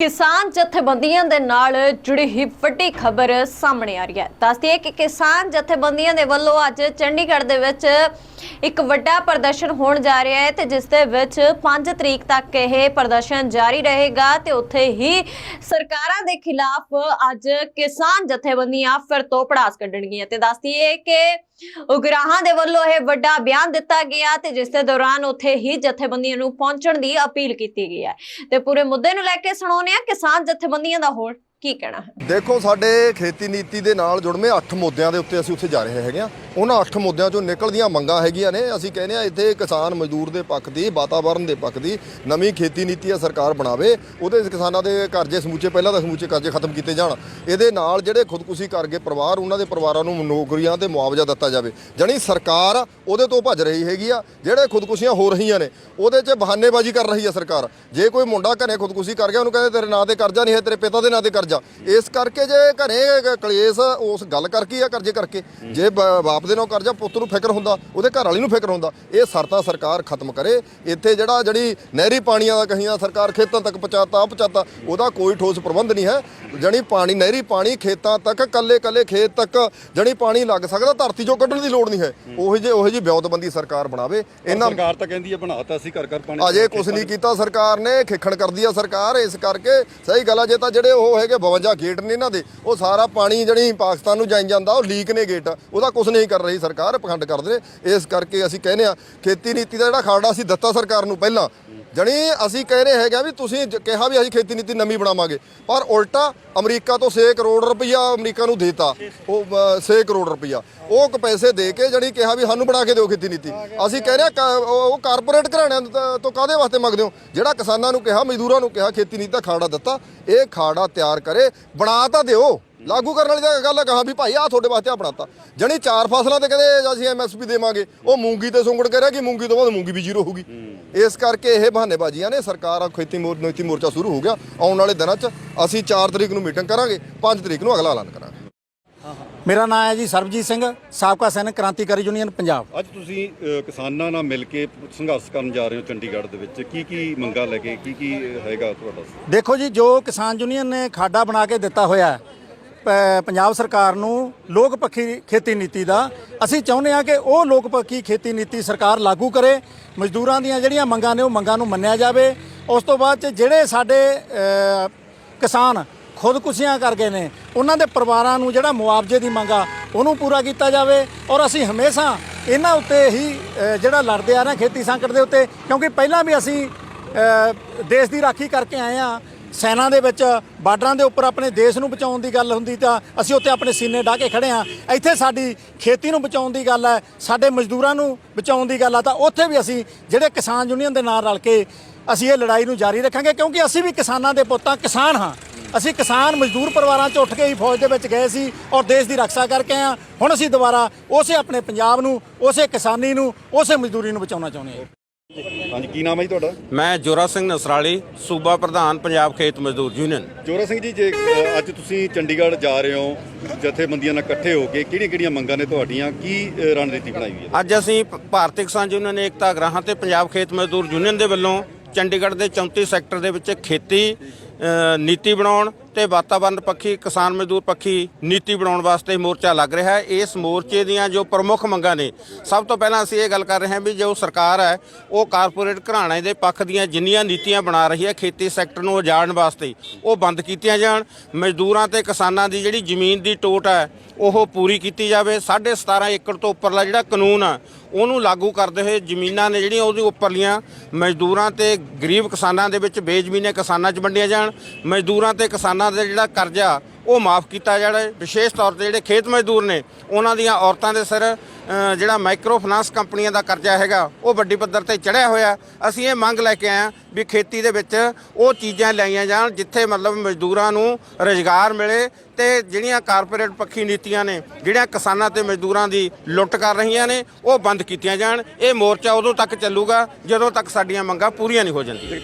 ਕਿਸਾਨ ਜਥੇਬੰਦੀਆਂ ਦੇ ਨਾਲ ਜੁੜੀ ਹੀ ਵੱਡੀ ਖਬਰ ਸਾਹਮਣੇ ਆ ਰਹੀ ਹੈ। ਦੱਸਦੀ ਹੈ ਕਿ ਕਿਸਾਨ ਜਥੇਬੰਦੀਆਂ ਦੇ ਵੱਲੋਂ ਅੱਜ ਚੰਡੀਗੜ੍ਹ ਦੇ ਵਿੱਚ ਇੱਕ ਵੱਡਾ ਪ੍ਰਦਰਸ਼ਨ ਹੋਣ ਜਾ ਰਿਹਾ ਹੈ ਤੇ ਜਿਸ ਦੇ ਵਿੱਚ 5 ਤਰੀਕ ਤੱਕ ਇਹ ਪ੍ਰਦਰਸ਼ਨ ਜਾਰੀ ਰਹੇਗਾ ਤੇ ਉੱਥੇ ਹੀ ਸਰਕਾਰਾਂ ਦੇ ਖਿਲਾਫ ਅੱਜ ਕਿਸਾਨ ਜਥੇਬੰਦੀਆਂ ਫਿਰ ਤੋਂ ਪੜਾਸ ਕੱਢਣਗੀਆਂ। ਤੇ ਦੱਸਦੀ ਹੈ ਕਿ ਉਗਰਾਹਾਂ ਦੇ ਵੱਲੋਂ ਇਹ ਵੱਡਾ ਬਿਆਨ ਦਿੱਤਾ ਗਿਆ ਤੇ ਜਿਸ ਦੇ ਦੌਰਾਨ ਉੱਥੇ ਹੀ ਜਥੇਬੰਦੀਆਂ ਨੂੰ ਪਹੁੰਚਣ ਦੀ ਅਪੀਲ ਕੀਤੀ ਗਈ ਹੈ। ਤੇ ਪੂਰੇ ਮੁੱਦੇ ਨੂੰ ਲੈ ਕੇ ਸੁਣਾਉਂਦੇ ਆ ਕਿਸਾਨ ਜਥੇਬੰਦੀਆਂ ਦਾ ਹੋਰ ਕੀ ਕਹਿਣਾ ਹੈ। ਦੇਖੋ, ਸਾਡੇ ਖੇਤੀ ਨੀਤੀ ਦੇ ਨਾਲ ਜੁੜਵੇਂ 8 ਮੁੱਦਿਆਂ ਦੇ ਉੱਤੇ ਅਸੀਂ ਉੱਥੇ ਜਾ ਰਹੇ ਹੈਗੇ ਆ ਉਹਨਾਂ ਅੱਠ ਮੁੱਦਿਆਂ ਚੋਂ ਨਿਕਲਦੀਆਂ ਮੰਗਾਂ ਹੈਗੀਆਂ ਨੇ। ਅਸੀਂ ਕਹਿੰਦੇ ਆ ਇੱਥੇ ਕਿਸਾਨ ਮਜ਼ਦੂਰ ਦੇ ਪੱਖ ਦੀ ਵਾਤਾਵਰਣ ਦੇ ਪੱਖ ਦੀ ਨਵੀਂ ਖੇਤੀ ਨੀਤੀ ਆ ਸਰਕਾਰ ਬਣਾਵੇ। ਉਹਦੇ ਕਿਸਾਨਾਂ ਦੇ ਕਰਜ਼ੇ ਸਮੂਚੇ, ਪਹਿਲਾਂ ਤਾਂ ਸਮੂਚੇ ਕਰਜ਼ੇ ਖਤਮ ਕੀਤੇ ਜਾਣ। ਇਹਦੇ ਨਾਲ ਜਿਹੜੇ ਖੁਦਕੁਸ਼ੀ ਕਰ ਗਏ ਪਰਿਵਾਰ, ਉਹਨਾਂ ਦੇ ਪਰਿਵਾਰਾਂ ਨੂੰ ਨੌਕਰੀਆਂ ਤੇ ਮੁਆਵਜ਼ਾ ਦਿੱਤਾ ਜਾਵੇ। ਜਾਣੀ ਸਰਕਾਰ ਉਹਦੇ ਤੋਂ ਭੱਜ ਰਹੀ ਹੈਗੀ ਆ। ਜਿਹੜੇ ਖੁਦਕੁਸ਼ੀਆਂ ਹੋ ਰਹੀਆਂ ਨੇ, ਉਹਦੇ 'ਚ ਬਹਾਨੇਬਾਜ਼ੀ ਕਰ ਰਹੀ ਆ ਸਰਕਾਰ। ਜੇ ਕੋਈ ਮੁੰਡਾ ਘਰੇ ਖੁਦਕੁਸ਼ੀ ਕਰ ਗਿਆ, ਉਹਨੂੰ ਕਹਿੰਦੇ ਤੇਰੇ ਨਾਂ ਤੇ ਕਰਜ਼ਾ ਨਹੀਂ ਹੈ, ਤੇਰੇ ਪਿਤਾ ਦੇ ਨਾਂ ਤੇ ਕਰਜ਼ਾ। ਇਸ ਕਰਕੇ ਜੇ ਘਰੇ ਕਲੇਸ਼, ਉਸ ਗੱਲ ਕਰਕੇ ਆ ਕਰਜ਼ੇ ਕਰਕੇ। ਜੇ ਬਾਪ ਦੇ ਨਾਂ ਕਰਜ਼ਾ ਪੁੱਤ ਨੂੰ ਫਿਕਰ ਹੁੰਦਾ ਉਹਦੇ ਘਰ ਵਾਲੀ ਨੂੰ ਫਿਕਰ ਹੁੰਦਾ। ਇਹ ਸਰਤਾ ਸਰਕਾਰ ਖਤਮ ਕਰੇ। ਇੱਥੇ ਜਿਹੜਾ ਜਿਹੜੀ ਨਹਿਰੀ ਪਾਣੀਆਂ ਦਾ ਕਹੀਆਂ ਸਰਕਾਰ ਖੇਤਾਂ ਤੱਕ ਪਹੁੰਚਾਤਾ ਪਹੁੰਚਾਤਾ ਉਹਦਾ ਕੋਈ ਠੋਸ ਪ੍ਰਬੰਧ ਨਹੀਂ ਹੈ। ਜਣੀ ਪਾਣੀ ਨਹਿਰੀ ਪਾਣੀ ਖੇਤਾਂ ਤੱਕ ਕੱਲੇ ਕੱਲੇ ਖੇਤ ਤੱਕ ਜਣੀ ਪਾਣੀ ਲੱਗ ਸਕਦਾ ਧਰਤੀ ਚੋਂ ਕੱਢਣ ਦੀ ਲੋੜ ਨਹੀਂ ਹੈ। ਉਹੋ ਜਿਹੇ ਉਹੋ ਜਿਹੀ ਵਿਉਂਤਬੰਦੀ ਸਰਕਾਰ ਬਣਾਵੇ। ਇਹਨਾਂ ਸਰਕਾਰ ਤਾਂ ਕਹਿੰਦੀ ਹੈ ਬਣਾਤਾ ਸੀ ਘਰ ਘਰ ਪਾਣੀ ਅਜੇ ਕੁਝ ਨਹੀਂ ਕੀਤਾ ਸਰਕਾਰ ਨੇ ਖੇਖਣ ਕਰਦੀ ਆ ਸਰਕਾਰ ਇਸ ਕਰਕੇ। ਸਹੀ ਗੱਲ ਆ ਜੇ ਤਾਂ ਜਿਹੜੇ ਉਹ ਹੈਗੇ 52 ਗੇਟ ਨੇ ਇਹਨਾਂ ਦੇ ਉਹ ਸਾਰਾ ਪਾਣੀ ਜਿਹੜੀ ਪਾਕਿਸਤਾਨ ਨੂੰ ਜਾਈ ਜਾਂਦਾ ਉਹ ਲੀਕ ਨੇ ਗੇਟ ਉਹਦਾ ਕੁਝ ਨਹੀਂ ਕਰ ਰਹੀ ਸਰਕਾਰ, ਪਖੰਡ ਕਰਦੇ ਨੇ। ਇਸ ਕਰਕੇ ਅਸੀਂ ਕਹਿੰਦੇ ਆ ਖੇਤੀ ਨੀਤੀ ਦਾ ਜਿਹੜਾ ਖਾੜਾ ਸੀ ਦਿੱਤਾ ਸਰਕਾਰ ਨੂੰ ਪਹਿਲਾਂ। ਜਣੀ ਅਸੀਂ ਕਹਿ ਰਹੇ ਹੈਗੇ ਵੀ ਤੁਸੀਂ ਕਿਹਾ ਵੀ ਅਸੀਂ ਖੇਤੀ ਨੀਤੀ ਨਵੀਂ ਬਣਾਵਾਂਗੇ। ਪਰ ਉਲਟਾ ਅਮਰੀਕਾ ਤੋਂ 6 ਕਰੋੜ ਰੁਪਈਆ ਅਮਰੀਕਾ ਨੂੰ ਦੇਤਾ। ਉਹ 6 ਕਰੋੜ ਰੁਪਈਆ। ਉਹ ਕ ਪੈਸੇ ਦੇ ਕੇ ਜਣੀ ਕਿਹਾ ਵੀ ਸਾਨੂੰ ਬਣਾ ਕੇ ਦਿਓ ਖੇਤੀ ਨੀਤੀ। ਅਸੀਂ ਕਹਿ ਰਹੇ ਆ ਉਹ ਕਾਰਪੋਰੇਟ ਘਰਾਣਿਆਂ ਤੋਂ- ਤੋਂ ਕਾਦੇ ਵਾਸਤੇ ਮੰਗਦੇ ਹੋ? ਜਿਹੜਾ ਕਿਸਾਨਾਂ ਨੂੰ ਕਿਹਾ, ਮਜ਼ਦੂਰਾਂ ਨੂੰ ਕਿਹਾ, ਖੇਤੀ ਨੀਤੀ ਦਾ ਖਾੜਾ ਦਿੱਤਾ। ਇਹ ਖਾੜਾ ਤਿਆਰ ਕਰੇ। ਬਣਾ ਤਾਂ ਦਿਓ। ਲਾਗੂ ਕਰਨ ਵਾਲੀ ਤਾਂ ਗੱਲ ਹੈ ਕਹਾ ਵੀ ਭਾਈ ਆ ਤੁਹਾਡੇ ਵਾਸਤੇ ਆ। ਬਣਾਤਾ ਜਣੀ ਚਾਰ ਫਸਲਾਂ ਤੇ ਕਹਿੰਦੇ ਅਸੀਂ ਐਮਐਸਪੀ ਦੇਵਾਂਗੇ ਉਹ ਮੂੰਗੀ ਤੇ ਸੁੰਗੜ ਕੇ ਰਹਿ ਗਈ ਮੂੰਗੀ ਤੋਂ ਬਾਅਦ ਮੂੰਗੀ ਵੀ ਜ਼ੀਰੋ ਹੋਊਗੀ। ਇਸ ਕਰਕੇ ਇਹ ਬਹਾਨੇਬਾਜ਼ੀਆਂ ਨੇ ਸਰਕਾਰ ਆ ਖੇਤੀ ਮੋਰ ਨੀਤੀ ਮੋਰਚਾ ਸ਼ੁਰੂ ਹੋ ਗਿਆ ਆਉਣ ਵਾਲੇ ਦਿਨਾਂ 'ਚ ਅਸੀਂ 4 ਤਰੀਕ ਨੂੰ ਮੀਟਿੰਗ ਕਰਾਂਗੇ 5 ਤਰੀਕ ਨੂੰ ਅਗਲਾ ਐਲਾਨ ਕਰਾਂਗੇ। ਮੇਰਾ ਨਾਮ ਹੈ ਜੀ ਸਰਬਜੀਤ ਸਿੰਘ ਸਾਬਕਾ ਸੈਨਿਕ ਕ੍ਰਾਂਤੀਕਾਰੀ ਯੂਨੀਅਨ ਪੰਜਾਬ। ਅੱਜ ਤੁਸੀਂ ਕਿਸਾਨਾਂ ਨਾਲ ਮਿਲ ਕੇ ਸੰਘਰਸ਼ ਕਰਨ ਜਾ ਰਹੇ ਹੋ ਚੰਡੀਗੜ੍ਹ ਦੇ ਵਿੱਚ ਕੀ ਕੀ ਮੰਗਾਂ ਲੈ ਕੇ ਕੀ ਕੀ ਹੈਗਾ ਤੁਹਾਡਾ? ਦੇਖੋ ਜੀ ਜੋ ਕਿਸਾਨ ਯੂਨੀਅਨ ਨੇ ਖਾਡਾ ਬਣਾ ਕੇ ਦਿੱਤਾ ਹੋਇਆ ਹੈ, ਪੰਜਾਬ ਸਰਕਾਰ ਨੂੰ ਲੋਕ ਪੱਖੀ ਖੇਤੀ ਨੀਤੀ ਦਾ, ਅਸੀਂ ਚਾਹੁੰਦੇ ਹਾਂ ਕਿ ਉਹ ਲੋਕ ਪੱਖੀ ਖੇਤੀ ਨੀਤੀ ਸਰਕਾਰ ਲਾਗੂ ਕਰੇ। ਮਜ਼ਦੂਰਾਂ ਦੀਆਂ ਜਿਹੜੀਆਂ ਮੰਗਾਂ ਨੇ ਉਹ ਮੰਗਾਂ ਨੂੰ ਮੰਨਿਆ ਜਾਵੇ। ਉਸ ਤੋਂ ਬਾਅਦ ਚ ਜਿਹੜੇ ਸਾਡੇ ਕਿਸਾਨ ਖੁਦਕੁਸ਼ੀਆਂ ਕਰ ਗਏ ਨੇ, ਉਹਨਾਂ ਦੇ ਪਰਿਵਾਰਾਂ ਨੂੰ ਜਿਹੜਾ ਮੁਆਵਜ਼ੇ ਦੀ ਮੰਗ ਆ, ਉਹਨੂੰ ਪੂਰਾ ਕੀਤਾ ਜਾਵੇ। ਔਰ ਅਸੀਂ ਹਮੇਸ਼ਾ ਇਹਨਾਂ ਉੱਤੇ ਹੀ ਜਿਹੜਾ ਲੜਦੇ ਆ ਰਹੇ ਹਾਂ ਖੇਤੀ ਸੰਕਟ ਦੇ ਉੱਤੇ, ਕਿਉਂਕਿ ਪਹਿਲਾਂ ਵੀ ਅਸੀਂ ਦੇਸ਼ ਦੀ ਰਾਖੀ ਕਰਕੇ ਆਏ ਆ ਸੈਨਾ ਦੇ ਵਿੱਚ, ਬਾਰਡਰਾਂ ਦੇ ਉੱਪਰ ਆਪਣੇ ਦੇਸ਼ ਨੂੰ ਬਚਾਉਣ ਦੀ ਗੱਲ ਹੁੰਦੀ ਤਾਂ ਅਸੀਂ ਉੱਥੇ ਆਪਣੇ ਸੀਨੇ ਢਾ ਕੇ ਖੜੇ ਆ ਇੱਥੇ ਸਾਡੀ ਖੇਤੀ ਨੂੰ ਬਚਾਉਣ ਦੀ ਗੱਲ ਹੈ, ਸਾਡੇ ਮਜ਼ਦੂਰਾਂ ਨੂੰ ਬਚਾਉਣ ਦੀ ਗੱਲ ਆ, ਤਾਂ ਉੱਥੇ ਵੀ ਅਸੀਂ ਜਿਹੜੇ ਕਿਸਾਨ ਯੂਨੀਅਨ ਦੇ ਨਾਲ ਰਲ ਕੇ ਅਸੀਂ ਇਹ ਲੜਾਈ ਨੂੰ ਜਾਰੀ ਰੱਖਾਂਗੇ, ਕਿਉਂਕਿ ਅਸੀਂ ਵੀ ਕਿਸਾਨਾਂ ਦੇ ਪੁੱਤਾਂ ਕਿਸਾਨ ਹਾਂ। ਅਸੀਂ ਕਿਸਾਨ ਮਜ਼ਦੂਰ ਪਰਿਵਾਰਾਂ 'ਚ ਉੱਠ ਕੇ ਹੀ ਫੌਜ ਦੇ ਵਿੱਚ ਗਏ ਸੀ ਔਰ ਦੇਸ਼ ਦੀ ਰੱਖਿਆ ਕਰਕੇ ਆਏ ਹਾਂ। ਹੁਣ ਅਸੀਂ ਦੁਬਾਰਾ ਉਸੇ ਆਪਣੇ ਪੰਜਾਬ ਨੂੰ, ਉਸੇ ਕਿਸਾਨੀ ਨੂੰ, ਉਸੇ ਮਜ਼ਦੂਰੀ ਨੂੰ ਬਚਾਉਣਾ ਚਾਹੁੰਦੇ ਹਾਂ। ਹਾਂਜੀ ਕੀ ਨਾਮ ਹੈ ਜੀ ਤੁਹਾਡਾ? ਮੈਂ ਜੋਰਾ ਸਿੰਘ ਨਸਰਾਲੀ ਸੂਬਾ ਪ੍ਰਧਾਨ ਪੰਜਾਬ ਖੇਤ ਮਜ਼ਦੂਰ ਯੂਨੀਅਨ। ਜੋਰਾ ਸਿੰਘ ਜੀ ਜੇ ਅ, ਅੱਜ ਤੁਸੀਂ ਚੰਡੀਗੜ੍ਹ ਜਾ ਰਹੇ ਹੋ ਜਥੇਬੰਦੀਆਂ ਨਾਲ ਇਕੱਠੇ ਹੋ ਕੇ ਕਿਹੜੀਆਂ ਕਿਹੜੀਆਂ ਮੰਗਾਂ ਨੇ ਤੁਹਾਡੀਆਂ? ਕੀ ਅ, ਰਣਨੀਤੀ ਬਣਾਈ ਹੋਈ ਹੈ? ਅੱਜ ਅਸੀਂ ਭ- ਭਾਰਤੀ ਕਿਸਾਨ ਯੂਨੀਅਨ ਏਕਤਾ ਗ੍ਰਾਹਾਂ ਤੇ ਪੰਜਾਬ ਖੇਤ ਮਜ਼ਦੂਰ ਯੂਨੀਅਨ ਦੇ ਵੱਲੋਂ ਚੰਡੀਗੜ੍ਹ ਦੇ 34 ਸੈਕਟਰ ਦੇ ਵਿੱਚ ਖੇਤੀ ਅ, ਨੀਤੀ ਬਣਾਉਣ ਤੇ ਵਾਤਾਵਰਣ ਪੱਖੀ, ਕਿਸਾਨ ਮਜ਼ਦੂਰ ਪੱਖੀ ਨੀਤੀ ਬਣਾਉਣ ਵਾਸਤੇ ਮੋਰਚਾ ਲੱਗ ਰਿਹਾ ਹੈ। ਇਸ ਮੋਰਚੇ ਦੀਆਂ ਜੋ ਪ੍ਰਮੁੱਖ ਮੰਗਾਂ ਨੇ, ਸਭ ਤੋਂ ਪਹਿਲਾਂ ਅਸੀਂ ਇਹ ਗੱਲ ਕਰ ਰਹੇ ਹਾਂ ਵੀ ਜੋ ਸਰਕਾਰ ਹੈ, ਉਹ ਕਾਰਪੋਰੇਟ ਘਰਾਣੇ ਦੇ ਪੱਖ ਦੀਆਂ ਜਿੰਨੀਆਂ ਨੀਤੀਆਂ ਬਣਾ ਰਹੀ ਹੈ ਖੇਤੀ ਸੈਕਟਰ ਨੂੰ ਉਜਾੜਨ ਵਾਸਤੇ, ਉਹ ਬੰਦ ਕੀਤੀਆਂ ਜਾਣ। ਮਜ਼ਦੂਰਾਂ ਤੇ ਕਿਸਾਨਾਂ ਦੀ ਜਿਹੜੀ ਜ਼ਮੀਨ ਦੀ ਟੋਟ ਹੈ, ਉਹ ਪੂਰੀ ਕੀਤੀ ਜਾਵੇ। 17.5 ਏਕੜ ਤੋਂ ਉੱਪਰਲਾ ਜਿਹੜਾ ਕਾਨੂੰਨ ਆ ਉਹਨੂੰ ਲਾਗੂ ਕਰਦੇ ਹੋਏ ਜ਼ਮੀਨਾਂ ਨੇ ਜਿਹੜੀਆਂ ਉਹਦੇ ਉੱਪਰਲੀਆਂ ਮਜ਼ਦੂਰਾਂ ਤੇ ਗਰੀਬ ਕਿਸਾਨਾਂ ਦੇ ਵਿੱਚ ਬੇਜ਼ਮੀਨੇ ਕਿਸਾਨਾਂ 'ਚ ਵੰਡੀਆਂ ਜਾਣ, ਮਜ਼ਦੂਰਾਂ ਤੇ ਕਿਸਾਨਾਂ ਦਾ ਜਿਹੜਾ ਕਰਜ਼ਾ ਉਹ ਮਾਫ ਕੀਤਾ ਜਾਵੇ। ਵਿਸ਼ੇਸ਼ ਤੌਰ ਤੇ ਜਿਹੜੇ ਖੇਤ ਮਜ਼ਦੂਰ ਨੇ, ਉਹਨਾਂ ਦੀਆਂ ਔਰਤਾਂ ਦੇ ਸਿਰ ਜਿਹੜਾ ਮਾਈਕਰੋ ਫਾਈਨਾਂਸ ਕੰਪਨੀਆਂ ਦਾ ਕਰਜ਼ਾ ਹੈਗਾ, ਉਹ ਵੱਡੀ ਪੱਧਰ ਤੇ ਚੜਿਆ ਹੋਇਆ। ਅਸੀਂ ਇਹ ਮੰਗ ਲੈ ਕੇ ਆਏ ਹਾਂ ਵੀ ਖੇਤੀ ਦੇ ਵਿੱਚ ਉਹ ਚੀਜ਼ਾਂ ਲਾਈਆਂ ਜਾਣ, ਜਿੱਥੇ ਮਤਲਬ ਮਜ਼ਦੂਰਾਂ ਨੂੰ ਰੁਜ਼ਗਾਰ ਮਿਲੇ ਤੇ ਜਿਹੜੀਆਂ ਕਾਰਪੋਰੇਟ ਪੱਖੀ ਨੀਤੀਆਂ ਨੇ, ਜਿਹੜੀਆਂ ਕਿਸਾਨਾਂ ਤੇ ਮਜ਼ਦੂਰਾਂ ਦੀ ਲੁੱਟ ਕਰ ਰਹੀਆਂ ਨੇ, ਉਹ ਬੰਦ ਕੀਤੀਆਂ ਜਾਣ। ਇਹ ਮੋਰਚਾ ਉਦੋਂ ਤੱਕ ਚੱਲੂਗਾ, ਜਦੋਂ ਤੱਕ ਸਾਡੀਆਂ ਮੰਗਾਂ ਪੂਰੀਆਂ ਨਹੀਂ ਹੋ ਜਾਂਦੀਆਂ।